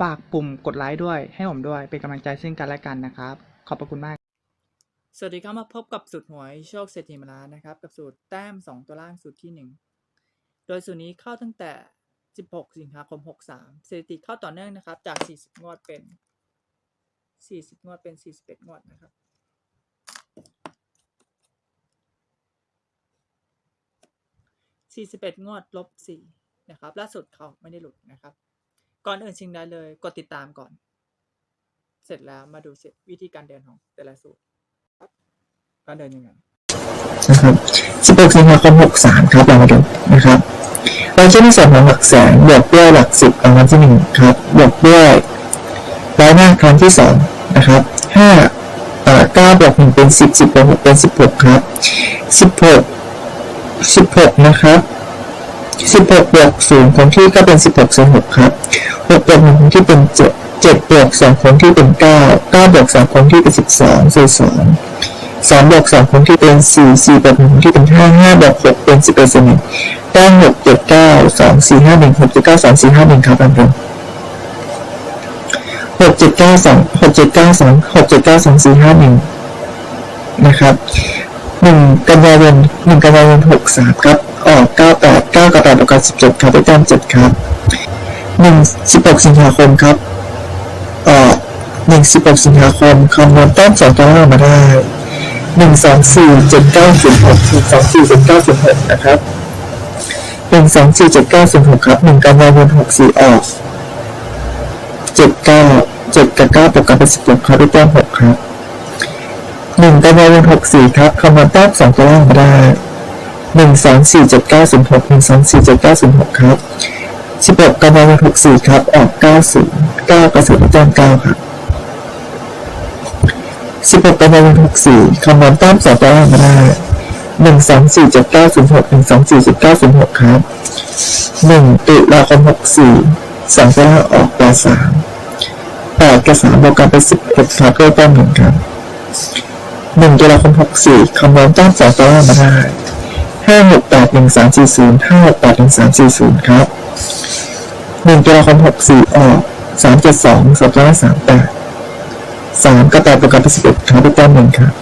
ฝากปุ่มกดไลค์ด้วย ให้ผมด้วยเป็นกำลังใจซึ่งกันและกันนะครับ ขอบพระคุณมาก สวัสดีครับมาพบกับสูตรหวยโชคเศรษฐีมาลานนะครับ กับสูตรแต้ม 2 ตัวล่างสูตรที่ 1 โดยสูตรนี้เข้าตั้งแต่ 16 สิงหาคม 63สถิติเข้าต่อเนื่องนะครับ จาก 40 งวดเป็น 40 งวดเป็น 41 งวดนะครับ41งวดลบ4นะครับล่าสุดเขาไม่ได้หลุดนะครับ ก่อนอื่นสิ่งใดเลย กดติดตามก่อน เสร็จแล้วมาดูวิธีการเดินของแต่ละสูตรการเดินยังไงนะครับ16สิงหาคม63 ครับเรามาดูนะครับเราใช้ในส่วนของหลักแสนบวกด้วยหลักสิบรางวัลที่หนึ่งครับบวกด้วยร้อยหน้าครั้งที่สองนะครับห้าเอ่อเก้าบวกหนึ่งเป็นสิบสิบบวกหกเป็นสิบหกครับสิบหกสิบหกนะครับ สิบหกบวกศูนย์คงที่ก็เป็นสิบหกส่วนหกครับหกบวกหนึ่งคงที่เป็นเจ็ดเจ็ดบวกสองคงที่เป็นเก้าเก้าบวกสามคงที่เป็นสิบสองส่วนสองสามบวกสองคงที่เป็นสี่สี่บวกหนึ่งคงที่เป็นห้าห้าบวกหกเป็นสิบเอ็ดส่วนหนึ่งเก้าหกเจ็ดเก้าสองสี่ห้าหนึ่งหกเจ็ดเก้าสองสี่ห้าหนึ่งครับอันเดิมหกเจ็ดเก้าสองหกเจ็ดเก้าสองหกเจ็ดเก้าสองสี่ห้าหนึ่งนะครับหนึ่งกันยายนหนึ่งกันยายนหกสามครับออกเก้าแปดเก้ากับแปดบวกกันสิบเจ็ดครับได้แต้มเจ็ดครับหนึ่งสิบหกสิงหาคมครับเอ่อหนึ่งสิบหกสิงหาคมคำนวณแต้มสองตัวมาได้หนึ่งสองสี่เจ็ดเก้าศูนย์หกหนึ่งสองสี่เจ็ดเก้าศูนย์หกนะครับหนึ่งสองสี่เจ็ดเก้าศูนย์หกครับหนึ่งกันยายนหกสี่ออกเจ็ดเก้าเจ็ดกับเก้าบวกกันเป็นสิบหกครับได้แต้มหกครับหนึ่งกันยายนหกสี่ครับคำนวณแต้มสองตัวมาได้ หนึ่งสองสี่เจ็ดเก้าศูนย์หกหนึ่งสองสี่เจ็ดเก้าศูนย์หกครับสิบหกกันยายนหกสี่ครับ ออกเก้าศูนย์เก้ากระสุนแต้มเก้าครับสิบหกกันยายนหกสี่คำนวณแต้มสองตัวมาได้หนึ่งสองสี่เจ็ดเก้าศูนย์หกหนึ่งสองสี่เจ็ดเก้าศูนย์หกครับหนึ่งตุลาคมหกสี่สองตัวออกตัวสามแปดกับสามบวกกันเป็นสิบเอ็ดครับด้วยแต้มหนึ่งครับหนึ่งตุลาคมหกสี่คำนวณแต้มสองตัวมาได้ ห้าหกแปดหนึ่งสามสี่ศูนย์ห้าหกแปดหนึ่งสามสี่ศูนย์ครับหนึ่งตุลาคมหกสี่ออกสามเจ็ดสองสองตัวล่างสามแปดสามกระต่ายปรแกรมเป็นสิบเอ็ดครับเป็นแต้มหนึ่งครับ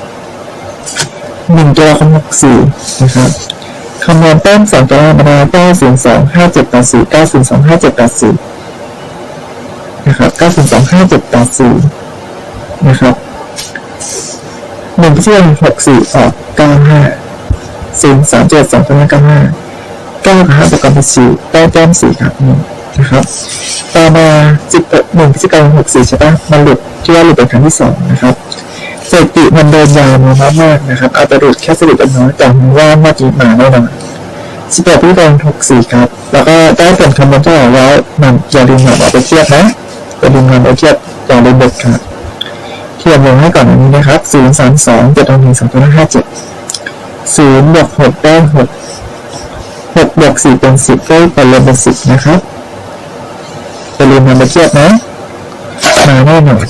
หนึ่งตัวละครหกสี่นะครับคำนวณแต้มสองตัวละมาได้เก้าศูนย์สองห้าเจ็ดแปดสี่เก้าศูนย์สองห้าเจ็ดแปดสี่นะครับเก้าศูนย์สองห้าเจ็ดแปดสี่นะครับหนึ่งพิเศษหกสี่ออกเก้าห้า ศูนย์สามเจ็ดสองพันเก้าห้าเก้ากับห้าบวกกันเป็นสี่ได้แต้มสี่ครับนะครับ ต่อมาสิบเอ็ดหนึ่งพฤศจิกายนหกสี่ใช่ปะมันหลุดที่ว่าหลุดเป็นครั้งที่สองนะครับสถิติมันเดินยาวมามากนะครับอาจจะหลุดแค่สถิติน้อยแต่มันว่ามาจีมาแน่นอนสิบแปดพฤศจิกายนหกสี่ครับ แล้วก็ได้ผลคำนวณเท่าไหร่แล้วมันอย่าลืมนำเออกไปเทียบนะอย่าลืมนำไปเทียบอย่าลืมเด็ดขาดเทียบลงให้ก่อนอันนี้นะครับ 0 3ห้าเจ็ด ศูนย์บวกหกได้หกหกบวกสี่เป็นสิบก็เป็นรวมเป็นสิบนะครับอย่าลืมนำไปเทียบนะมาแน่นอน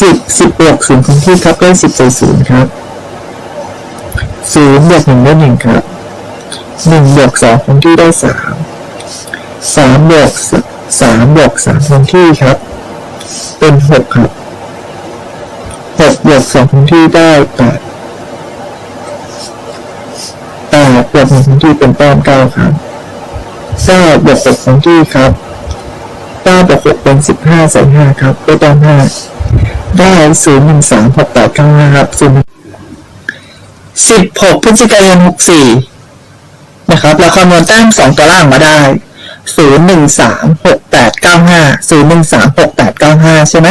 สิบสิบบวกศูนย์คงที่ครับได้สิบใส่ศูนย์ครับศูนย์บวกหนึ่งได้หนึ่งครับหนึ่งบวกสองคงที่ได้สามสามบวกสามบวกสามคงที่ครับ เป็นหกครับ หกบวกสองคงที่ได้แปดแปดบวกหนึ่งคงที่เป็นแต้มเก้าครับเก้าบวกหกของที่ครับเก้าบวกหกเป็นสิบห้าใส่ห้าครับได้ต้มห้าได้ศูนย์หนึ่งสามหกแปดเก้าห้าครับศูนย์สิบหกพฤศจิกายนหกสี่นะครับเราคำนวณแต้มสองตัวล่างมาได้ศูนย์หนึ่งสามหกแปดเก้าห้าศูนย์หนึ่งสามหกแปดเก้าห้าใช่ไหม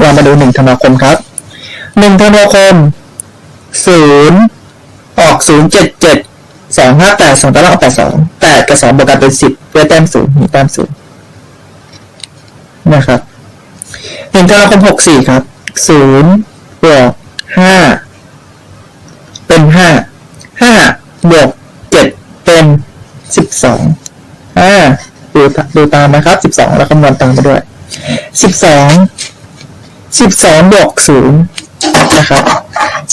เรามาดูหนึ่งธันวาคมครับ หนึ่งธันวาคมศูนย์ออกศูนย์เจ็ดเจ็ดสองห้าแปดสองตัวล่างออกแปดสองแปดกับสองบวกกันเป็นสิบด้วยแต้มศูนย์มีแต้มศูนย์นะครับหนึ่งธันวาคมหกสี่ครับศูนย์บวกห้าเป็นห้าห้าบวกเจ็ดเป็นสิบสองอ่าดูดูตามนะครับสิบสองแล้วคำนวณตามไปด้วยสิบสองสิบสองบวกศูนย์ นะครับ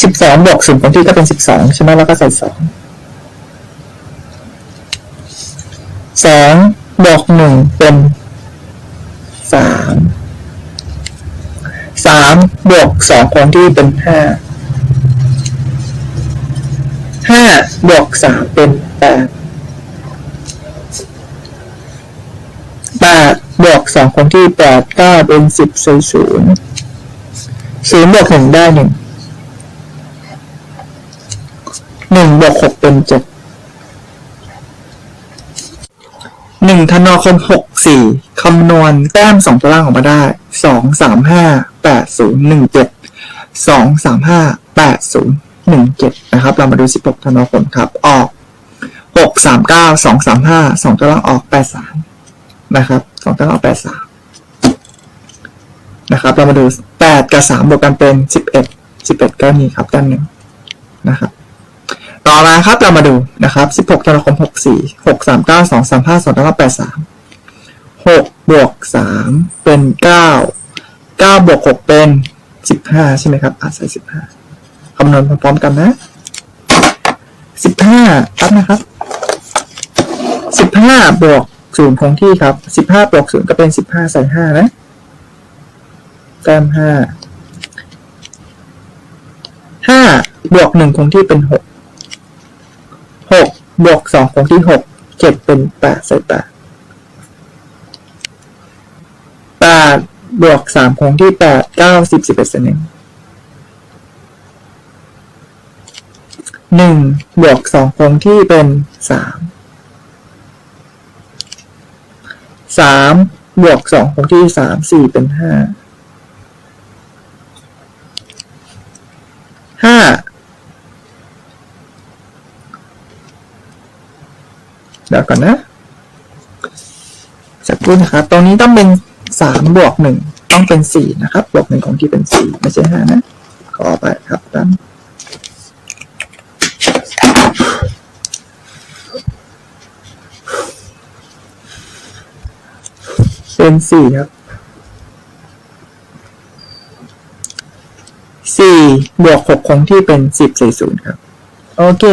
สิบสองบวกศูนย์ของที่ก็เป็นสิบสองใช่ไหมแล้วก็ใส่สองสองบวกหนึ่งเป็นสามสามบวกสองของที่เป็นห้าห้าบวกสามเป็นแปดแปดบวกสองคงที่แปดก้าเป็นสิบใส่ศูนย์ ศูนย์บวกหนึ่งได้หนึ่งหนึ่งบวกหกเป็นเจ็ดหนึ่งธันวาคมหกสี่คำนวณแต้มสองตัวล่างออกมาได้สองสามห้าแปดศูนย์หนึ่งเจ็ดสองสามห้าแปดศูนย์หนึ่งเจ็ดนะครับ เรามาดูสิบหกธันวาคมครับ ออกหกสามเก้าสองสามห้าสองตัวล่างออกแปดสามนะครับสองตัวล่างออกแปดสาม นะครับ เรามาดูแปดกับสามบวกกันเป็นสิบเอ็ดสิบเอ็ดก็มีครับด้านหนึ่งนะครับ ต่อมาครับเรามาดูนะครับสิบหกธันวาคมหกสี่หกสามเก้าสองสามห้าสองตัวล่างแปดสามหกบวกสามเป็นเก้าเก้าบวกหกเป็นสิบห้าใช่ไหมครับอะใส่สิบห้าคำนวณพร้อมๆกันนะสิบห้าครับนะครับสิบห้าบวกศูนย์คงที่ครับสิบห้าบวกศูนย์ก็เป็นสิบห้าใส่ห้านะ แต้มห้าห้าบวกหนึ่งคงที่เป็นหกหกบวกสองคงที่หกเจ็ดเป็นแปดใส่แปดแปดบวกสามคงที่แปดเก้าสิบสิบเอ็ดเซนหนึ่งหนึ่งบวกสองคงที่เป็นสามสามบวกสองคงที่สามสี่เป็นห้า ห้าเดี๋ยวก่อนนะสักครู่นะครับ ตรงนี้ต้องเป็นสามบวกหนึ่งต้องเป็นสี่นะครับ บวกหนึ่งของที่เป็นสี่ไม่ใช่ห้านะ ขอไปครับตั้งเป็นสี่ครับ สี่บวกหกคงที่เป็นสิบใส่ศูนย์ครับ โอเค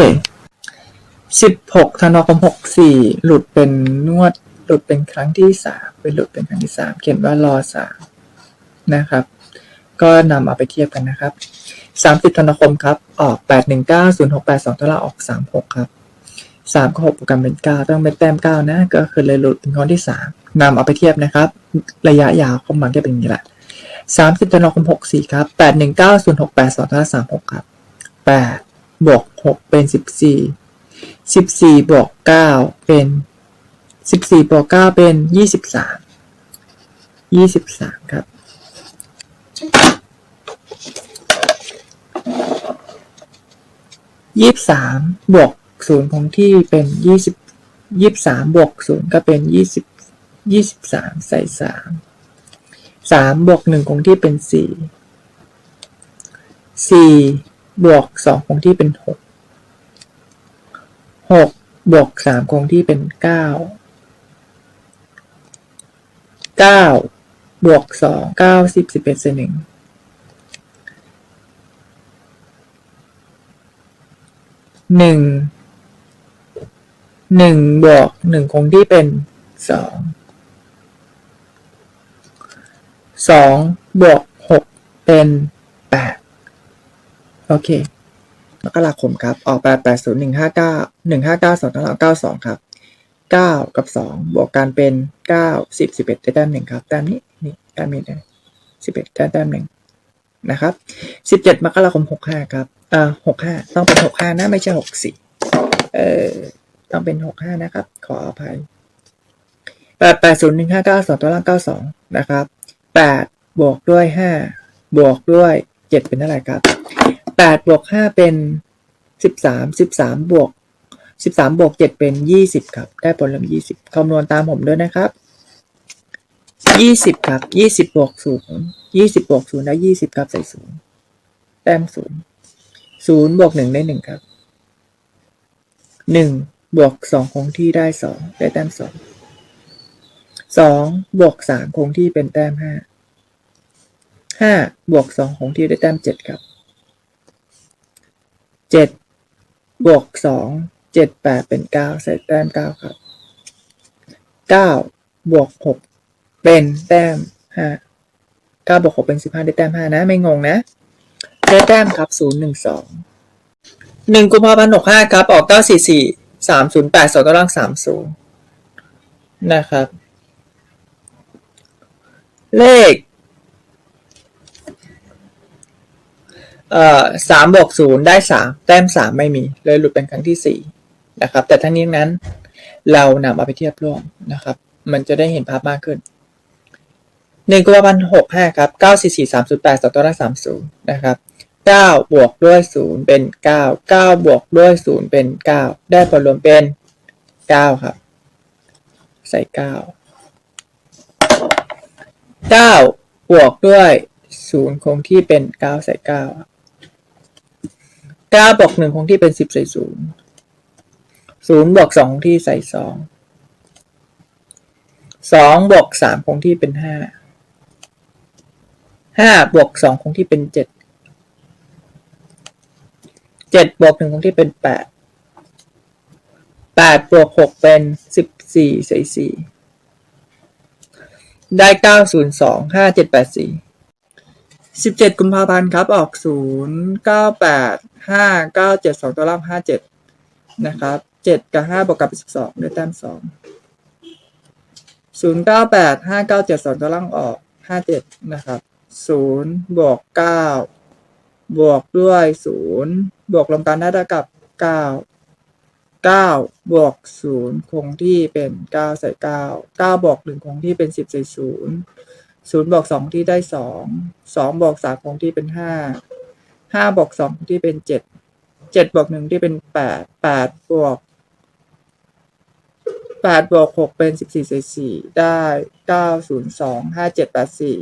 สิบหกธันวาคมหกสี่หลุดเป็นนวด หลุดเป็นครั้งที่สามเป็นหลุดเป็นครั้งที่สามเขียนว่ารอสามนะครับ ก็นำเอาไปเทียบกันนะครับสามสิบธันวาคมครับ ออกแปดหนึ่งเก้าศูนย์หกแปดสองตลาออกสามหกครับสามกับหกกกันเป็นเก้าต้องเป็นแต้มเก้านะ ก็คือเลยหลุดเป็นข้อที่สามนำเอาไปเทียบนะครับ ระยะยาวก็มันก็เป็นอย่างนี้แหละ สามสิบธันวาคมหกสี่ครับแปดหนึ่งเก้าศูนย์หกแปดสองสามหกครับแปดบวกหกเป็นสิบสี่สิบสี่บวกเก้าเป็นสิบสี่บวกเก้าเป็นยี่สิบสามยี่สิบสามครับยี่สิบสามบวกศูนย์คงที่เป็นยี่สิบยี่สิบสามบวกศูนย์ก็เป็นยี่สิบยี่สิบสามใส่สาม สามบวกหนึ่งคงที่เป็นสี่สี่บวกสองคงที่เป็นหกหกบวกสามคงที่เป็นเก้าเก้าบวกสองเก้าสิบสิบเอ็ดเศษหนึ่งหนึ่งหนึ่งบวกหนึ่งคงที่เป็นสอง สองบวกหกเป็นแปดโอเคมกราคมครับ ออกแปดแปดศูนย์หนึ่งห้าเก้าหนึ่งห้าเก้าสองตั้งเก้าสองครับเก้ากับสองบวกกันเป็นเก้าสิบสิบเอ็ดได้แต้มหนึ่งครับแต้มนี้นี่แต้มนี้ได้สิบเอ็ดได้แต้มหนึ่งนะครับสิบเจ็ดมกราคมหกห้าครับเอ่อหกห้าต้องเป็นหกห้านะ ไม่ใช่หกสี่เออต้องเป็นหกห้านะครับ ขออภัยแปดแปดศูนย์หนึ่งห้าเก้าสองตัวล่างเก้าสองนะครับ แปดบวกด้วยห้าบวกด้วยเจ็ดเป็นเท่าไหร่ครับแปดบวกห้าเป็นสิบสามสิบสามบวกสิบสามบวกเจ็ดเป็นยี่สิบครับ ได้ผลลัพธ์ยี่สิบคำนวณตามผมด้วยนะครับยี่สิบครับยี่สิบบวกศูนย์ยี่สิบบวกศูนย์ได้ยี่สิบครับ ใส่ศูนย์แต้มศูนย์ศูนย์บวกหนึ่งได้หนึ่งครับหนึ่งบวกสองคงที่ได้สองได้แต้มสอง สองบวกสามคงที่เป็นแต้มห้าห้าบวกสองคงที่ได้แต้มเจ็ดครับเจ็ดบวกสองเจ็ดแปดเป็นเก้าใส่แต้มเก้าครับเก้าบวกหกเป็นแต้มห้าเก้าบวกหกเป็นสิบห้าได้แต้มห้านะ ไม่งงนะได้แต้มครับศูนย์หนึ่งสองหนึ่งกุมภาพันธ์หกห้าครับ ออกเก้าสี่สี่สามศูนย์แปดสองตารางสามศูนย์นะครับ เลข เอ่อสามบวกศูนย์ได้สามแต้มสามไม่มี เลยหลุดเป็นครั้งที่สี่นะครับ แต่ทั้งนี้นั้น เรานำเอาไปเทียบร่วมนะครับ มันจะได้เห็นภาพมากขึ้นหนึ่งกุมภาพันธ์หกห้าครับเก้าสี่สี่สามศูนย์แปดสองตัวละสามศูนย์นะครับเก้าบวกด้วยศูนย์เป็นเก้าเก้าบวกด้วยศูนย์เป็นเก้าได้ผลรวมเป็นเก้าครับ ใส่เก้า เก้าบวกด้วยศูนย์คงที่เป็นเก้าใส่เก้าเก้าบวกหนึ่งคงที่เป็นสิบใส่ศูนย์ศูนย์บวกสองคงที่ใส่สองสองบวกสามคงที่เป็นห้าห้าบวกสองคงที่เป็นเจ็ดเจ็ดบวกหนึ่งคงที่เป็นแปดแปดบวกหกเป็นสิบสี่ใส่สี่ ได้เก้าศูนย์สองห้าเจ็ดแปดสี่สิบเจ็ดกุมภาพันธ์ครับ ออกศูนย์เก้าแปดห้าเก้าเจ็ดสองตัวล่างห้าเจ็ดนะครับเจ็ดกับห้าบวกกับเป็นสิบสองได้แต้มสองศูนย์เก้าแปดห้าเก้าเจ็ดสองตัวล่างออกห้าเจ็ดนะครับศูนย์บวกเก้าบวกด้วยศูนย์บวกรวมกันได้เท่ากับเก้า เก้าบวกศูนย์คงที่เป็นเก้าใส่เก้าเก้าบวกหนึ่งคงที่เป็นสิบใส่ศูนย์ศูนย์บวกสองที่ได้สองสองบวกสามคงที่เป็นห้าห้าบวกสองคงที่เป็นเจ็ดเจ็ดบวกหนึ่งที่เป็นแปดแปดบวกแปดบวกหกเป็นสิบสี่ใส่สี่ได้เก้าศูนย์สองห้าเจ็ดแปดสี่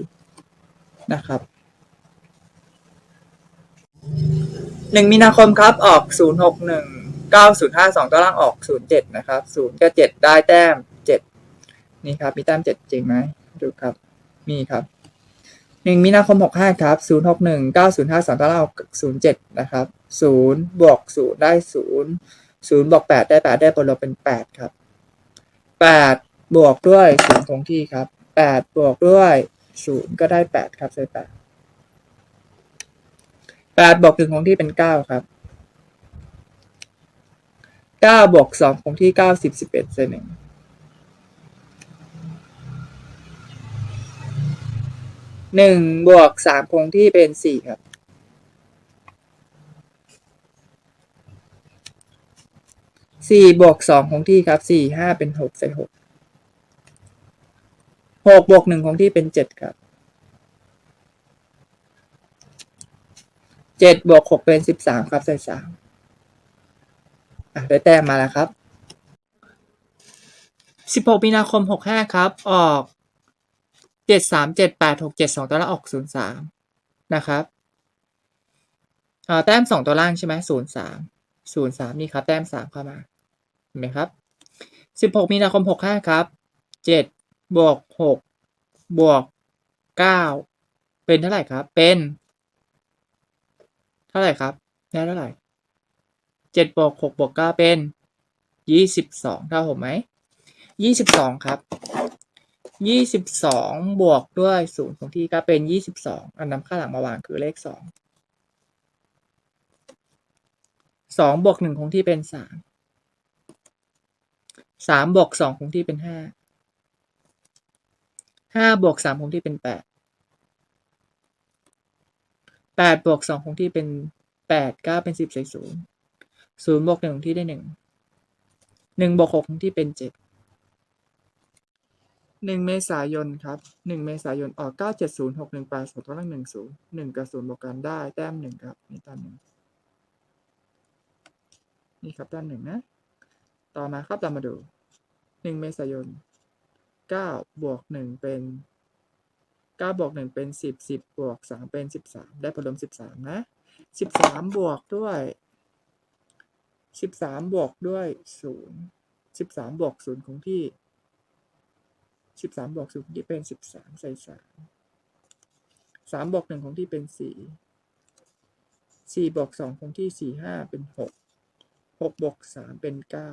นะครับหนึ่งมีนาคมครับออกศูนย์หกหนึ่ง เก้าศูนย์ห้าสองตัวล่างออกศูนย์เจ็ดนะครับศูนย์กับเจ็ดได้แต้มเจ็ดนี่ครับมีแต้มเจ็ดจริงไหมดูครับ มีครับหนึ่งมีนาคมหกห้าครับศูนย์หกหนึ่งเก้าศูนย์ห้าสองตัวล่างออกศูนย์เจ็ดนะครับศูนย์บวกศูนย์ได้ศูนย์ศูนย์บวกแปดได้แปดได้ผลลบเป็นแปดครับแปดบวกด้วยศูนย์คงที่ครับแปดบวกด้วยศูนย์ก็ได้แปดครับใส่แปดแปดบวกหนึ่งคงที่เป็นเก้าครับ เก้าบวกสองคงที่เก้าสิบสิบเอ็ดใส่หนึ่งหนึ่งบวกสามคงที่เป็นสี่ครับ สี่บวกสองคงที่ครับ สี่ห้าเป็นหกใส่หก หกบวกหนึ่งคงที่เป็นเจ็ดครับ เจ็ดบวกหกเป็นสิบสามครับใส่สาม ได้แต้มมาแล้วครับสิบหกมีนาคมหกห้าครับ ออกเจ็ดสามเจ็ดแปดหกเจ็ดสองตัวละออกศูนย์สามนะครับอ่าแต้มสองตัวล่างใช่ไหมศูนย์สามศูนย์สามนี่ครับ แต้มสามเข้ามา เห็นไหมครับสิบหกมีนาคมหกห้าครับเจ็ดบวกหกบวกเก้าเป็นเท่าไหร่ครับ เป็น เท่าไหร่ครับ ได้เท่าไหร่ เจ็ดบวกหกบวกเก้าเป็นยี่สิบสองเท่าผมไหมยี่สิบสองครับยี่สิบสองบวกด้วยศูนย์ของที่ก็เป็นยี่สิบสองอันนำข้าหลังมาวางคือเลขสองสองบวกหนึ่งคงที่เป็นสามสามบวกสองคงที่เป็นห้าห้าบวกสามคงที่เป็นแปดแปดบวกสองคงที่เป็นแปดเก้าเป็นสิบใส่ศูนย์ ศูนย์บวกหนึ่งที่ได้หนึ่งหนึ่งบวกหกที่เป็นเจ็ดหนึ่งเมษายนครับหนึ่งเมษายนออกเก้าเจ็ดศูนย์หกหนึ่งแปดสองตัวล่างหนึ่งศูนย์หนึ่งกับศูนย์บวกกันได้แต้มหนึ่งครับนี่แต้มหนึ่งนี่ครับแต้มหนึ่งนะ ต่อมาครับเรามาดูหนึ่งเมษายนเก้าบวกหนึ่งเป็นเก้าบวกหนึ่งเป็นสิบสิบบวกสามเป็นสิบสามได้ผลรวมสิบสามนะสิบสามบวกด้วย สิบสามบวกด้วยศูนย์สิบสามบวกศูนย์คงที่สิบสามบวกศูนย์ที่เป็นสิบสามใส่สามสามบวกหนึ่งคงที่เป็นสี่สี่บวกสองคงที่สี่ห้าเป็นหกหกบวกสามเป็นเก้า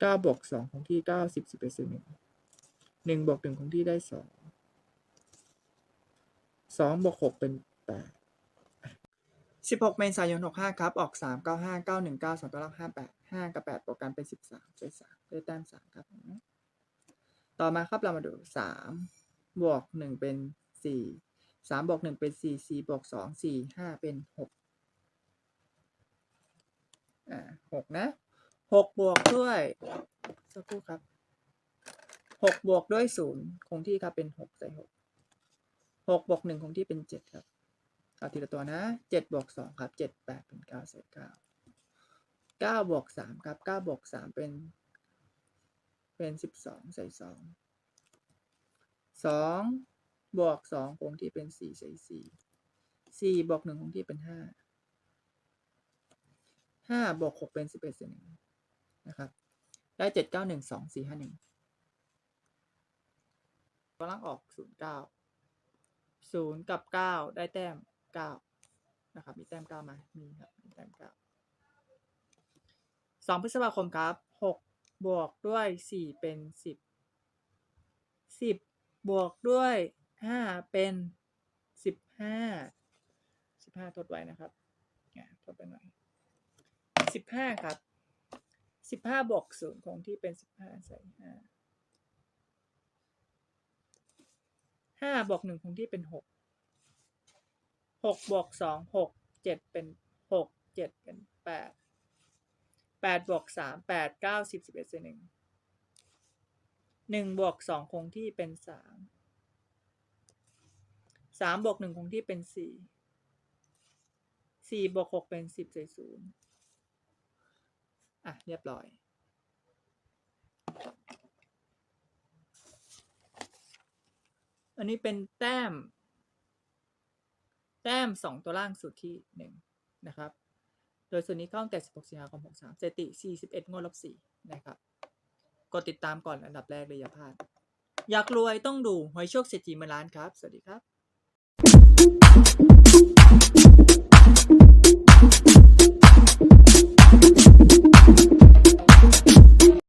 เก้าบวกสองคงที่เก้าสิบสิบเอ็ดสิบหนึ่งหนึ่งบวกหนึ่งคงที่ได้สองสองบวกหกเป็นแปด สิบหกเมษายนหกห้าครับ ออกสามเก้าห้าเก้าหนึ่งเก้าสองตัวล่าห้าแปดห้ากับแปดบวกกันเป็นสิบสามใช้สามได้แต้มสามครับ ต่อมาครับเรามาดูสามบวกหนึ่งเป็นสี่สามบวกหนึ่งเป็นสี่สี่บวกสองสี่ห้าเป็นหกอ่าหกนะหกบวกด้วย สักครู่ครับหกบวกด้วยศูนย์คงที่ครับเป็นหกใส่หกหกบวกหนึ่งคงที่เป็นเจ็ดครับ เอาทีละตัวนะเจ็ดบวกสองครับเจ็ดแปดเป็นเก้าใส่เก้าเก้าบวกสามครับเก้าบวกสามเป็นเป็นสิบสองใส่สองสองบวกสองคงที่เป็นสี่ใส่สี่สี่บวกหนึ่งคงที่เป็นห้าห้าบวกหกเป็นสิบเอ็ดส่วนหนึ่งนะครับ ได้เจ็ดเก้าหนึ่งสองสี่ห้าหนึ่งตัวล่างออกศูนย์เก้าศูนย์กับเก้าได้แต้ม เก้านะครับ มีแต้มเก้าไหมมีครับมีแต้มเก้าสองพฤษภาคมครับหกบวกด้วยสี่เป็นสิบสิบบวกด้วยห้าเป็นสิบห้าสิบห้าทดไว้นะครับทดไปหน่อยสิบห้าครับสิบห้าบวกศูนย์คงที่เป็นสิบห้าใส่ห้าห้าบวกหนึ่งคงที่เป็นหก หกบวกสองหกเจ็ดเป็นหกเจ็ดเป็นแปดแปดบวกสามแปดเก้าสิบสิบเอ็ดเศษหนึ่งหนึ่งบวกสองคงที่เป็นสามสามบวกหนึ่งคงที่เป็นสี่สี่บวกหกเป็นสิบใส่ศูนย์อะ เรียบร้อย อันนี้เป็นแต้ม แต้มสองตัวล่างสุดที่หนึ่งนะครับ โดยส่วนนี้เข้าตั้งแต่ 16 สิงหาคม 63สถิติ 41งวดลบ4นะครับ กดติดตามก่อนอันดับแรกเลยอย่าพลาด อยากรวยต้องดูหวยโชคเศรษฐีเมืองล้านครับ สวัสดีครับ